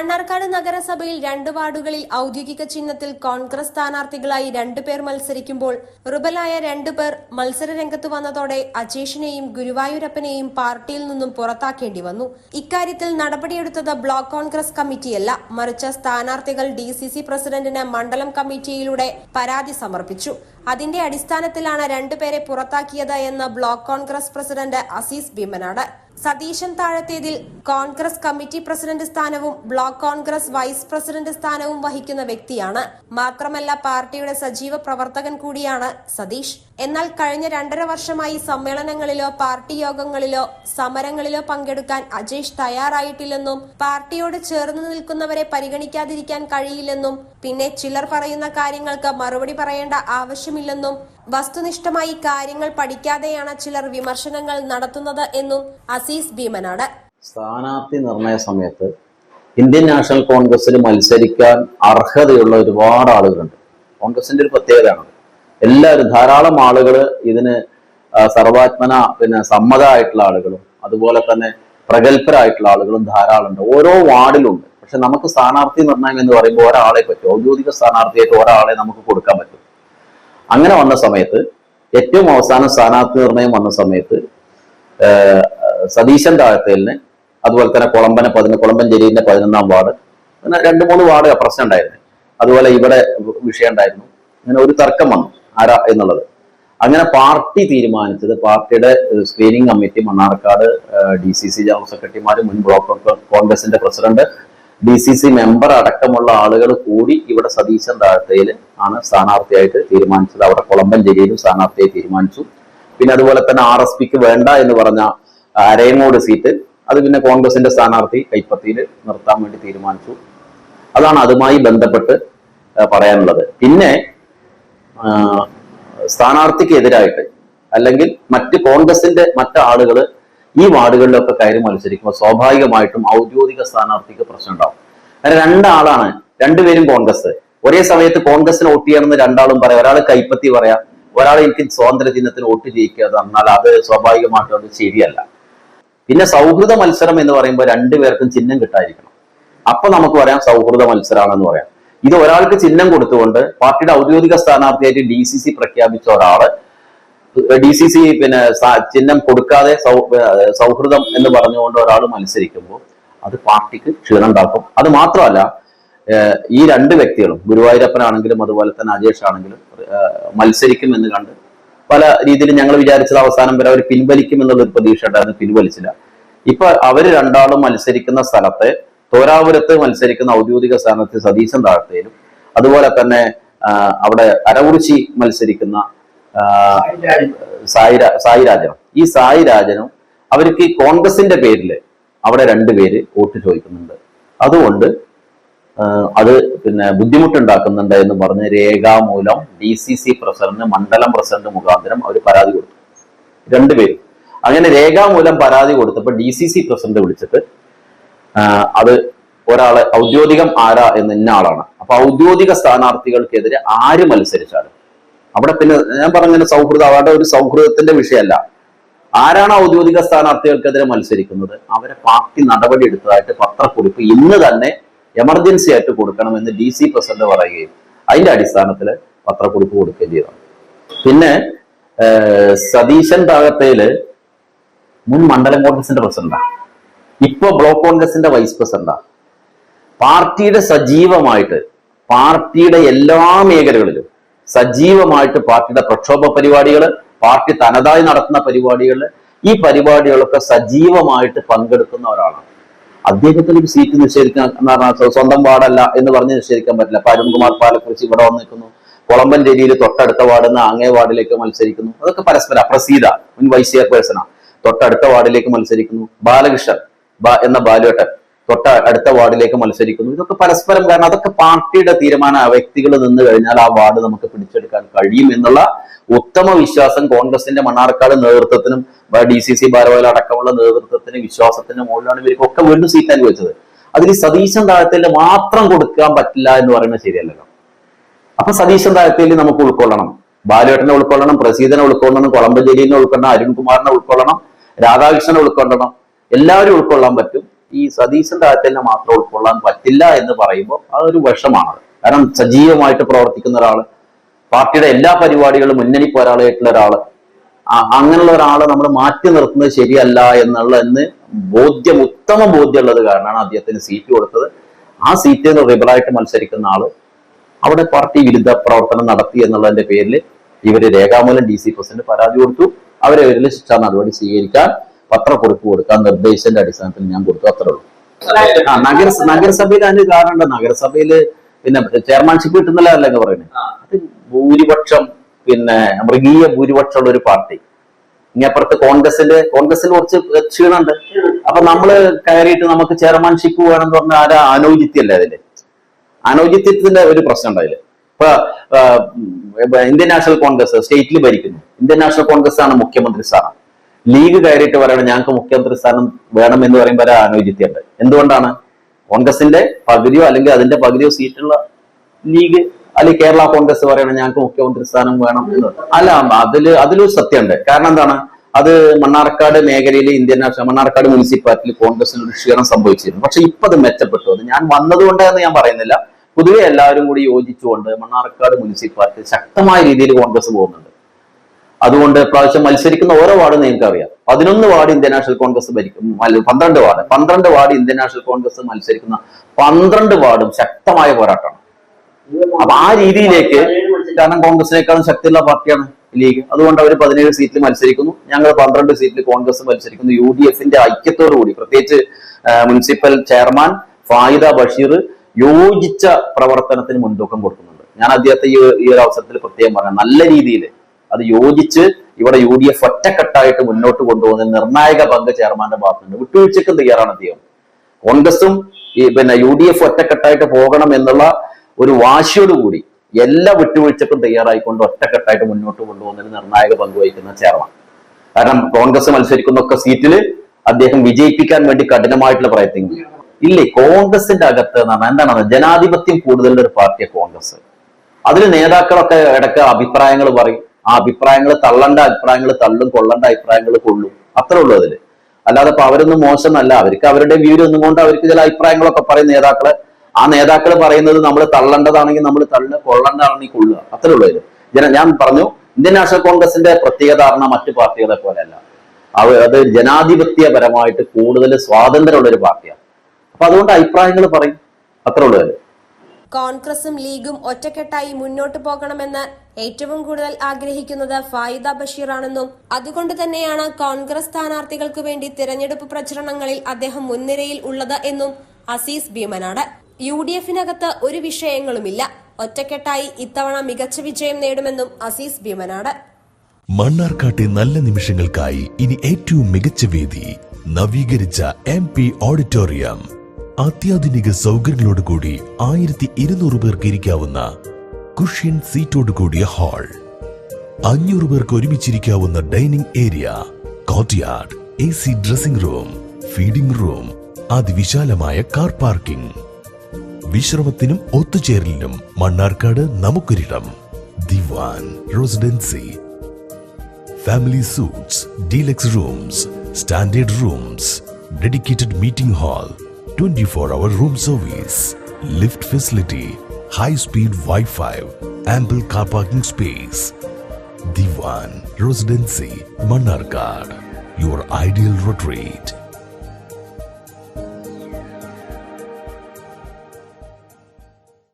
മണ്ണാർക്കാട് നഗരസഭയിൽ രണ്ട് വാർഡുകളിൽ ഔദ്യോഗിക ചിഹ്നത്തിൽ കോൺഗ്രസ് സ്ഥാനാർത്ഥികളായി രണ്ടുപേർ മത്സരിക്കുമ്പോൾ റുബലായ രണ്ടുപേർ മത്സര രംഗത്ത് വന്നതോടെ അജേഷിനെയും ഗുരുവായൂരപ്പനെയും പാർട്ടിയിൽ നിന്നും പുറത്താക്കേണ്ടി വന്നു. ഇക്കാര്യത്തിൽ നടപടിയെടുത്തത് ബ്ലോക്ക് കോൺഗ്രസ് കമ്മിറ്റിയല്ല. മറിച്ച് സ്ഥാനാർത്ഥികൾ ഡി സി സി പ്രസിഡന്റിന് മണ്ഡലം കമ്മിറ്റിയിലൂടെ പരാതി സമർപ്പിച്ചു. അതിന്റെ അടിസ്ഥാനത്തിലാണ് രണ്ടുപേരെ പുറത്താക്കിയത് എന്ന് block Congress president Azeez Bheemanad Satheesan Thazhathethil Congress committee president സ്ഥാനവും ബ്ലോക്ക് കോൺഗ്രസ് വൈസ് പ്രസിഡന്റ് സ്ഥാനവും വഹിക്കുന്ന വ്യക്തിയാണ്. മാത്രമല്ല പാർട്ടിയുടെ സജീവ പ്രവർത്തകൻ കൂടിയാണ് സതീഷ്. എന്നാൽ കഴിഞ്ഞ രണ്ടര വർഷമായി സമ്മേളനങ്ങളിലോ പാർട്ടി യോഗങ്ങളിലോ സമരങ്ങളിലോ പങ്കെടുക്കാൻ അജേഷ് തയ്യാറായിട്ടില്ലെന്നും പാർട്ടിയോട് ചേർന്ന് നിൽക്കുന്നവരെ പരിഗണിക്കാതിരിക്കാൻ കഴിയില്ലെന്നും പിന്നെ ചിലർ പറയുന്ന കാര്യങ്ങൾക്ക് മറുപടി പറയേണ്ട ആവശ്യമില്ലെന്നും വസ്തുനിഷ്ഠമായി കാര്യങ്ങൾ പഠിക്കാതെയാണ് ചിലർ വിമർശനങ്ങൾ നടത്തുന്നത് എന്നും അസീസ് ഭീമനാട്. സ്ഥാനാർത്ഥി നിർണയ സമയത്ത് ഇന്ത്യൻ നാഷണൽ കോൺഗ്രസിൽ മത്സരിക്കാൻ അർഹതയുള്ള ഒരുപാട് ആളുകളുണ്ട്. കോൺഗ്രസിന്റെ ഒരു പ്രത്യേകതയാണ് എല്ലാവരും ധാരാളം ആളുകൾ ഇതിന് സർവാത്മന പിന്നെ സമ്മതമായിട്ടുള്ള ആളുകളും അതുപോലെ തന്നെ പ്രഗത്ഭരായിട്ടുള്ള ആളുകളും ധാരാളം ഉണ്ട് ഓരോ വാർഡിലുണ്ട്. പക്ഷെ നമുക്ക് സ്ഥാനാർത്ഥി നിർണയം എന്ന് പറയുമ്പോൾ ഒരാളെ പറ്റും ഔദ്യോഗിക സ്ഥാനാർത്ഥിയായിട്ട് ഒരാളെ നമുക്ക് കൊടുക്കാൻ പറ്റും. അങ്ങനെ വന്ന സമയത്ത് ഏറ്റവും അവസാനം സ്ഥാനാർത്ഥി നിർണയം വന്ന സമയത്ത് സതീശൻ താഴത്തേലിന് അതുപോലെ തന്നെ കുളമ്പനെ പതിന കുളമ്പൻ ജലീലിന്റെ പതിനൊന്നാം വാർഡ് അങ്ങനെ രണ്ട് മൂന്ന് വാർഡ് പ്രശ്നം ഉണ്ടായിരുന്നു. അതുപോലെ ഇവിടെ വിഷയം ഉണ്ടായിരുന്നു. അങ്ങനെ ഒരു തർക്കം വന്നു. ആരാ എന്നുള്ളത്. അങ്ങനെ പാർട്ടി തീരുമാനിച്ചത് പാർട്ടിയുടെ screening committee Mannarkkad D C C general സെക്രട്ടറിമാർ മുൻ ബ്ലോക്ക് കോൺഗ്രസിന്റെ president D C C member അടക്കമുള്ള ആളുകൾ കൂടി ഇവിടെ സതീശൻ താഴത്തയിൽ ആണ് സ്ഥാനാർത്ഥിയായിട്ട് തീരുമാനിച്ചത്. അവിടെ കുളമ്പൻ ജില്ലയിലും സ്ഥാനാർത്ഥിയായി തീരുമാനിച്ചു. പിന്നെ അതുപോലെ തന്നെ ആർ എസ് പിക്ക് വേണ്ട എന്ന് പറഞ്ഞ അരയങ്ങോട് സീറ്റ് അത് പിന്നെ കോൺഗ്രസിന്റെ സ്ഥാനാർത്ഥി കൈപ്പത്തിയിൽ നിർത്താൻ വേണ്ടി തീരുമാനിച്ചു. അതാണ് അതുമായി ബന്ധപ്പെട്ട് പറയാനുള്ളത്. പിന്നെ സ്ഥാനാർത്ഥിക്ക് എതിരായിട്ട് അല്ലെങ്കിൽ മറ്റ് കോൺഗ്രസിന്റെ മറ്റ് ആളുകൾ ഈ വാർഡുകളിലൊക്കെ കയറി മത്സരിക്കുമ്പോൾ സ്വാഭാവികമായിട്ടും ഔദ്യോഗിക സ്ഥാനാർത്ഥിക്ക് പ്രശ്നം ഉണ്ടാവും. അങ്ങനെ രണ്ടാളാണ് രണ്ടുപേരും കോൺഗ്രസ്. ഒരേ സമയത്ത് കോൺഗ്രസിന് വോട്ട് ചെയ്യണമെന്ന് രണ്ടാളും പറയാം. ഒരാൾ കൈപ്പത്തി പറയാം ഒരാൾ എനിക്ക് സ്വാതന്ത്ര്യ ദിനത്തിന് വോട്ട് ചെയ്യിക്കുക എന്നാൽ അത് സ്വാഭാവികമായിട്ടും അത് ശരിയല്ല. പിന്നെ സൗഹൃദ മത്സരം എന്ന് പറയുമ്പോൾ രണ്ടുപേർക്കും ചിഹ്നം കിട്ടാതിരിക്കണം. അപ്പൊ നമുക്ക് പറയാം സൗഹൃദ മത്സരമാണെന്ന് പറയാം. ഇത് ഒരാൾക്ക് ചിഹ്നം കൊടുത്തുകൊണ്ട് പാർട്ടിയുടെ ഔദ്യോഗിക സ്ഥാനാർത്ഥിയായിട്ട് ഡി സി സി പ്രഖ്യാപിച്ച ഒരാൾ ഡി സി സി പിന്നെ ചിഹ്നം കൊടുക്കാതെ സൗഹൃദം എന്ന് പറഞ്ഞുകൊണ്ട് ഒരാൾ മത്സരിക്കുമ്പോൾ അത് പാർട്ടിക്ക് ക്ഷീണം ഉണ്ടാക്കും. അത് മാത്രമല്ല ഈ രണ്ട് വ്യക്തികളും ഗുരുവായൂരപ്പനാണെങ്കിലും അതുപോലെ തന്നെ അജേഷ് ആണെങ്കിലും മത്സരിക്കും എന്ന് കണ്ട് പല രീതിയിൽ ഞങ്ങൾ വിചാരിച്ചത് അവസാനം വരെ അവർ പിൻവലിക്കും എന്നുള്ള ഒരു പ്രതീക്ഷ ഉണ്ടായിരുന്നു പിൻവലിച്ചില്ല. ഇപ്പൊ അവർ രണ്ടാളും മത്സരിക്കുന്ന സ്ഥലത്തെ തോരാപുരത്ത് മത്സരിക്കുന്ന ഔദ്യോഗിക സ്ഥാനത്ത് സതീശൻ താഴ്ത്തേലും അതുപോലെ തന്നെ അവിടെ അരകുറിച്ചി മത്സരിക്കുന്ന ആ, സായി സായി രാജനും? ഈ സായി രാജനും അവർക്ക് ഈ കോൺഗ്രസിന്റെ പേരിൽ അവിടെ രണ്ടുപേര് വോട്ട് ചോദിക്കുന്നുണ്ട്. അതുകൊണ്ട് അത് പിന്നെ ബുദ്ധിമുട്ടുണ്ടാക്കുന്നുണ്ട് എന്ന് പറഞ്ഞ് രേഖാമൂലം ഡി സി സി പ്രസിഡന്റ് മണ്ഡലം പ്രസിഡന്റ് മുഖാന്തരം അവർ പരാതി കൊടുത്തു. രണ്ടുപേരും അങ്ങനെ രേഖാമൂലം പരാതി കൊടുത്തപ്പോൾ ഡി സി സി പ്രസിഡന്റ് വിളിച്ചിട്ട് അത് ഒരാളെ ഔദ്യോഗികം ആരാ എന്ന് ഇന്ന ആളാണ്. അപ്പൊ ഔദ്യോഗിക സ്ഥാനാർത്ഥികൾക്കെതിരെ ആര് മത്സരിച്ചാലും അവിടെ പിന്നെ ഞാൻ പറഞ്ഞ സൗഹൃദം അവരുടെ ഒരു സൗഹൃദത്തിന്റെ വിഷയമല്ല. ആരാണ് ഔദ്യോഗിക സ്ഥാനാർത്ഥികൾക്കെതിരെ മത്സരിക്കുന്നത്? അവരെ പാർട്ടി നടപടി എടുത്തതായിട്ട് പത്രക്കുറിപ്പ് ഇന്ന് തന്നെ എമർജൻസി ആയിട്ട് കൊടുക്കണമെന്ന് ഡി സി പ്രസിഡന്റ് പറയുകയും അതിന്റെ അടിസ്ഥാനത്തിൽ പത്രക്കുറിപ്പ് കൊടുക്കുകയും ചെയ്തു. പിന്നെ സതീശൻ ഭാഗത്തേൽ മുൻ മണ്ഡലം കോൺഗ്രസിന്റെ പ്രസിഡന്റാണ് ഇപ്പൊ ബ്ലോക്ക് കോൺഗ്രസിന്റെ വൈസ് പ്രസിഡന്റാണ് പാർട്ടിയുടെ സജീവമായിട്ട് പാർട്ടിയുടെ എല്ലാ മേഖലകളിലും സജീവമായിട്ട് പാർട്ടിയുടെ പ്രക്ഷോഭ പരിപാടികൾ പാർട്ടി തനതായി നടത്തുന്ന പരിപാടികൾ ഈ പരിപാടികളൊക്കെ സജീവമായിട്ട് പങ്കെടുക്കുന്ന ഒരാളാണ്. അദ്ദേഹത്തിന് ഒരു സീറ്റ് നിഷേധിക്കാൻ എന്ന് പറഞ്ഞാൽ സ്വന്തം വാർഡല്ല എന്ന് പറഞ്ഞ് നിഷേധിക്കാൻ പറ്റില്ല. അപ്പൊ അരുൺകുമാർ പാലക്കുറിച്ച് ഇവിടെ വന്നിരിക്കുന്നു. കൊളമ്പൻ ജില്ലയിൽ തൊട്ടടുത്ത വാർഡിൽ നിന്ന് അങ്ങേ വാർഡിലേക്ക് മത്സരിക്കുന്നു. അതൊക്കെ പരസ്പര പ്രസീത മുൻ വൈസ് ചെയർപേഴ്സണാണ് തൊട്ടടുത്ത വാർഡിലേക്ക് മത്സരിക്കുന്നു. ബാലകൃഷ്ണൻ എന്ന ബാലുവേട്ടൻ. തൊട്ട അടുത്ത വാർഡിലേക്ക് മത്സരിക്കുന്നു. ഇതൊക്കെ പരസ്പരം കാരണം അതൊക്കെ പാർട്ടിയുടെ തീരുമാനം. വ്യക്തികൾ നിന്ന് കഴിഞ്ഞാൽ ആ വാർഡ് നമുക്ക് പിടിച്ചെടുക്കാൻ കഴിയും എന്നുള്ള ഉത്തമ വിശ്വാസം കോൺഗ്രസിന്റെ മണ്ണാർക്കാട് നേതൃത്വത്തിനും ഡി സി സി ഭാരവാഹികൾ അടക്കമുള്ള നേതൃത്വത്തിന് വിശ്വാസത്തിന് മുകളിലാണ് ഇവർക്കൊക്കെ വീണ്ടും സീറ്റ് അനുവദിച്ചത്. അതിൽ ഈ സതീശൻ താഴത്തിൽ മാത്രം കൊടുക്കാൻ പറ്റില്ല എന്ന് പറയുന്നത് ശരിയല്ലല്ലോ. അപ്പൊ സതീശൻ താഴത്തിൽ നമുക്ക് ഉൾക്കൊള്ളണം. ബാലുവേട്ടനെ ഉൾക്കൊള്ളണം പ്രസീതനെ ഉൾക്കൊള്ളണം കൊളമ്പഞ്ചേരിനെ ഉൾക്കൊള്ളണം അരുൺകുമാറിനെ ഉൾക്കൊള്ളണം രാധാകൃഷ്ണനെ ഉൾക്കൊള്ളണം. എല്ലാവരും ഉൾക്കൊള്ളാൻ പറ്റും. ഈ സതീശന്റെ ആറ്റലിനെ മാത്രം ഉൾക്കൊള്ളാൻ പറ്റില്ല എന്ന് പറയുമ്പോൾ അതൊരു വിഷമാണ്. കാരണം സജീവമായിട്ട് പ്രവർത്തിക്കുന്ന ഒരാൾ പാർട്ടിയുടെ എല്ലാ പരിപാടികളും മുന്നണി പോരാളിയായിട്ടുള്ള ഒരാൾ അങ്ങനെയുള്ള ഒരാളെ നമ്മൾ മാറ്റി നിർത്തുന്നത് ശരിയല്ല എന്നുള്ള എന്ന് ബോധ്യം ഉത്തമ ബോധ്യമുള്ളത് കാരണമാണ് അദ്ദേഹത്തിന് സീറ്റ് കൊടുത്തത്. ആ സീറ്റിൽ റിബറായിട്ട് മത്സരിക്കുന്ന ആൾ അവിടെ പാർട്ടി വിരുദ്ധ പ്രവർത്തനം നടത്തി എന്നുള്ളതിന്റെ പേരിൽ ഇവർ രേഖാമൂലം ഡി സി പ്രസിഡന്റ് പരാതി കൊടുത്തു. അവരെ പേരിൽ ശിക്ഷാ നടപടി സ്വീകരിക്കാൻ പത്രക്കുറിപ്പ് കൊടുക്കാൻ നിർദ്ദേശത്തിന്റെ അടിസ്ഥാനത്തിൽ ഞാൻ കൊടുത്തു അത്രേ ഉള്ളൂ. ആ നഗര നഗരസഭയിൽ അതിന് കാരണമുണ്ട്. നഗരസഭയിൽ പിന്നെ ചെയർമാൻഷിപ്പ് കിട്ടുന്നില്ല അല്ലെന്ന് പറയുന്നത്. അത് ഭൂരിപക്ഷം പിന്നെ മൃഗീയ ഭൂരിപക്ഷമുള്ള ഒരു പാർട്ടി. ഇങ്ങപ്പുറത്ത് കോൺഗ്രസിന്റെ കോൺഗ്രസിൽ കുറച്ച് ക്ഷീണുണ്ട് അപ്പൊ നമ്മൾ കയറിയിട്ട് നമുക്ക് ചെയർമാൻഷിപ്പ് വേണമെന്ന് പറഞ്ഞാൽ ആരാ? അനൗചിത്യല്ലേ അതിൽ? അനൗചിത്യത്തിന്റെ ഒരു പ്രശ്നം ഉണ്ടായില്ല ഇപ്പൊ ഇന്ത്യൻ നാഷണൽ കോൺഗ്രസ് സ്റ്റേറ്റിൽ ഭരിക്കുന്നു. ഇന്ത്യൻ നാഷണൽ കോൺഗ്രസ് ആണ് മുഖ്യമന്ത്രി സ്ഥാനം. ലീഗ് കയറിയിട്ട് പറയണം ഞങ്ങൾക്ക് മുഖ്യമന്ത്രി സ്ഥാനം വേണം എന്ന് പറയുമ്പോൾ ഒരു അനുയോജ്യതയുണ്ട് എന്തുകൊണ്ടാണ്? കോൺഗ്രസിന്റെ പകുതിയോ അല്ലെങ്കിൽ അതിന്റെ പകുതിയോ സീറ്റുള്ള ലീഗ് അല്ലെങ്കിൽ കേരള കോൺഗ്രസ് പറയണം ഞങ്ങൾക്ക് മുഖ്യമന്ത്രി സ്ഥാനം വേണം എന്ന്. അല്ല അതിൽ അതിലൊരു സത്യമുണ്ട്. കാരണം എന്താണ്? അത് മണ്ണാർക്കാട് മേഖലയിൽ ഇന്ത്യൻ നാഷണൽ മണ്ണാർക്കാട് മുനിസിപ്പാലിറ്റിയിൽ കോൺഗ്രസിന് ഒരു ക്ഷീണം സംഭവിച്ചിരുന്നു. പക്ഷെ ഇപ്പൊ അത് മെച്ചപ്പെട്ടു. അത് ഞാൻ വന്നതുകൊണ്ടെന്ന് ഞാൻ പറയുന്നില്ല. പൊതുവെ എല്ലാവരും കൂടി യോജിച്ചുകൊണ്ട് മണ്ണാർക്കാട് മുനിസിപ്പാലിറ്റി ശക്തമായ രീതിയിൽ കോൺഗ്രസ് പോകുന്നുണ്ട്. അതുകൊണ്ട് പ്രാവശ്യം മത്സരിക്കുന്ന ഓരോ വാർഡും നിങ്ങൾക്ക് അറിയാം പതിനൊന്ന് വാർഡ് ഇന്ത്യൻ നാഷണൽ കോൺഗ്രസ് ഭരിക്കും. പന്ത്രണ്ട് വാർഡ്. പന്ത്രണ്ട് വാർഡ് ഇന്ത്യൻ നാഷണൽ കോൺഗ്രസ് മത്സരിക്കുന്ന പന്ത്രണ്ട് വാർഡും ശക്തമായ പോരാട്ടമാണ്. അപ്പൊ ആ രീതിയിലേക്ക് കാരണം കോൺഗ്രസിനേക്കാളും ശക്തിയുള്ള പാർട്ടിയാണ് ലീഗ്. അതുകൊണ്ട് അവർ പതിനേഴ് സീറ്റിൽ മത്സരിക്കുന്നു. ഞങ്ങൾ പന്ത്രണ്ട് സീറ്റിൽ കോൺഗ്രസ് മത്സരിക്കുന്നു. യു ഡി എഫിന്റെ ഐക്യത്തോടു കൂടി. പ്രത്യേകിച്ച് മുനിസിപ്പൽ ചെയർമാൻ ഫായിദ ബഷീർ യോജിച്ച പ്രവർത്തനത്തിന് മുൻതൂക്കം കൊടുക്കുന്നുണ്ട്. ഞാൻ അദ്ദേഹത്തെ ഈ ഒരു അവസരത്തിൽ പ്രത്യേകം പറയാം. നല്ല രീതിയിൽ അത് യോജിച്ച് ഇവിടെ യു ഡി എഫ് ഒറ്റക്കെട്ടായിട്ട് മുന്നോട്ട് കൊണ്ടുപോകുന്ന നിർണായക പങ്ക് ചെയർമാന്റെ ഭാഗത്തുണ്ട്. വിട്ടുവീഴ്ചയ്ക്കും തയ്യാറാണ് അദ്ദേഹം. കോൺഗ്രസും ഈ പിന്നെ യു ഡി എഫ് ഒറ്റക്കെട്ടായിട്ട് പോകണം എന്നുള്ള ഒരു വാശിയോടുകൂടി എല്ലാ വിട്ടുവീഴ്ചക്കും തയ്യാറായിക്കൊണ്ട് ഒറ്റക്കെട്ടായിട്ട് മുന്നോട്ട് കൊണ്ടുപോകുന്നതിന് നിർണായക പങ്ക് വഹിക്കുന്ന ചെയർമാൻ. കാരണം കോൺഗ്രസ് മത്സരിക്കുന്ന ഒക്കെ സീറ്റിൽ അദ്ദേഹം വിജയിപ്പിക്കാൻ വേണ്ടി കഠിനമായിട്ടുള്ള പ്രയത്നം ഇല്ലേ കോൺഗ്രസിന്റെ അകത്ത് എന്ന് എന്താണെന്ന് എന്താണ് ജനാധിപത്യം കൂടുതലുള്ള ഒരു പാർട്ടിയാണ് കോൺഗ്രസ്. അതിൽ നേതാക്കളൊക്കെ ഇടയ്ക്ക് അഭിപ്രായങ്ങൾ പറയും. ആ അഭിപ്രായങ്ങൾ തള്ളണ്ട അഭിപ്രായങ്ങൾ തള്ളും കൊള്ളണ്ട അഭിപ്രായങ്ങൾ കൊള്ളും. അത്രേ ഉള്ളൂ അതിൽ. അല്ലാതെ ഇപ്പൊ അവരൊന്നും മോശമല്ല. അവർക്ക് അവരുടെ വ്യൂര് ഒന്നും കൊണ്ട് അവർക്ക് ചില അഭിപ്രായങ്ങളൊക്കെ പറയും നേതാക്കൾ. ആ നേതാക്കൾ പറയുന്നത് നമ്മൾ തള്ളേണ്ടതാണെങ്കിൽ നമ്മൾ തള്ളുക കൊള്ളേണ്ടതാണെങ്കിൽ കൊള്ളുക. അത്രേ ഉള്ളൂ അതിൽ. ജന ഞാൻ പറഞ്ഞു ഇന്ത്യൻ നാഷണൽ കോൺഗ്രസിന്റെ പ്രത്യേക ധാരണ മറ്റു പാർട്ടികളെ പോലെയല്ല. അവ അത് ജനാധിപത്യപരമായിട്ട് കൂടുതൽ സ്വാതന്ത്ര്യമുള്ള ഒരു പാർട്ടിയാണ്. അപ്പൊ അതുകൊണ്ട് അഭിപ്രായങ്ങൾ പറയും. അത്രേ ഉള്ളൂ അതിൽ. കോൺഗ്രസും ലീഗും ഒറ്റക്കെട്ടായി മുന്നോട്ടു പോകണമെന്ന് ഏറ്റവും കൂടുതൽ ആഗ്രഹിക്കുന്നത് ഫായിദ ബഷീറാണെന്നും അതുകൊണ്ട് തന്നെയാണ് കോൺഗ്രസ് സ്ഥാനാർത്ഥികൾക്കു വേണ്ടി തിരഞ്ഞെടുപ്പ് പ്രചരണങ്ങളിൽ അദ്ദേഹം മുൻനിരയിൽ ഉള്ളത് എന്നും അസീസ് ഭീമനാട്. യു ഡി എഫിനകത്ത് ഒരു വിഷയങ്ങളുമില്ല. ഒറ്റക്കെട്ടായി ഇത്തവണ മികച്ച വിജയം നേടുമെന്നും അസീസ് ഭീമനാട്. മണ്ണാർക്കാട്ടെ നല്ല നിമിഷങ്ങൾക്കായി ഇനി ഏറ്റവും മികച്ച വേദി നവീകരിച്ച എം പി ഓഡിറ്റോറിയം. അത്യാധുനിക സൗകര്യങ്ങളോടുകൂടി ആയിരത്തി ഇരുന്നൂറ് പേർക്ക് ഇരിക്കാവുന്ന കുഷ്യൻ സീറ്റോട് കൂടിയ ഹാൾ അഞ്ഞൂറ് പേർക്ക് ഒരുമിച്ചിരിക്കാവുന്ന dining area courtyard A C dressing room feeding room അതിവിശാലമായ കാർ പാർക്കിംഗ് വിശ്രമത്തിനും ഒത്തുചേരലിനും Mannarkkad നമുക്കൊരിടം. Diwan residency. Family suites deluxe rooms standard rooms dedicated meeting hall 24 hour room service, lift facility, high speed Wi Fi, ample car parking space. Divan Residency, Manarkad, your ideal retreat.